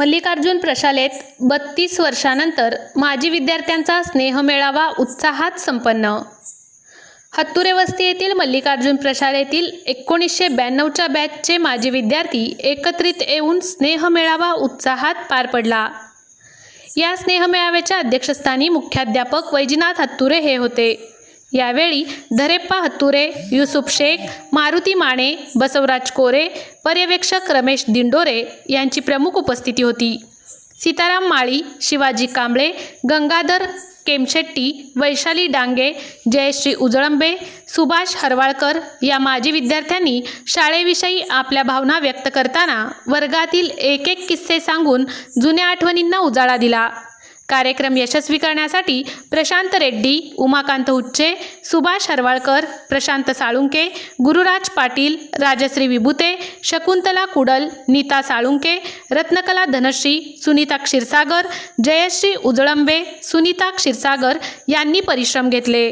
मल्लिकार्जुन प्रशालेत बत्तीस वर्षानंतर माजी विद्यार्थ्यांचा स्नेहमेळावा उत्साहात संपन्न. हत्तुरे वस्ती येथील मल्लिकार्जुन प्रशालेतील एकोणीसशे ब्याण्णवच्या बॅचचे माजी विद्यार्थी एकत्रित येऊन स्नेहमेळावा उत्साहात पार पडला. या स्नेहमेळाव्याच्या अध्यक्षस्थानी मुख्याध्यापक वैजनाथ हत्तुरे हे होते. यावेळी धरेप्पा हत्तुरे युसुफ शेख मारुती माने बसवराज कोरे पर्यवेक्षक रमेश दिंडोरे यांची प्रमुख उपस्थिती होती. सीताराम माळी शिवाजी कांबळे गंगाधर केमशेट्टी वैशाली डांगे जयश्री उजळंबे सुभाष हरवाळकर या माजी विद्यार्थ्यांनी शाळेविषयी आपल्या भावना व्यक्त करताना वर्गातील एक एक किस्से सांगून जुन्या आठवणींना उजाळा दिला. कार्यक्रम यशस्वी करण्यासाठी प्रशांत रेड्डी उमाकांत हुच्चे सुभाष हरवाळकर प्रशांत साळुंके गुरुराज पाटील राजश्री विभुते शकुंतला कुडल नीता साळुंके रत्नकला धनश्री सुनीता क्षीरसागर जयश्री उजळंबे सुनीता क्षीरसागर यांनी परिश्रम घेतले.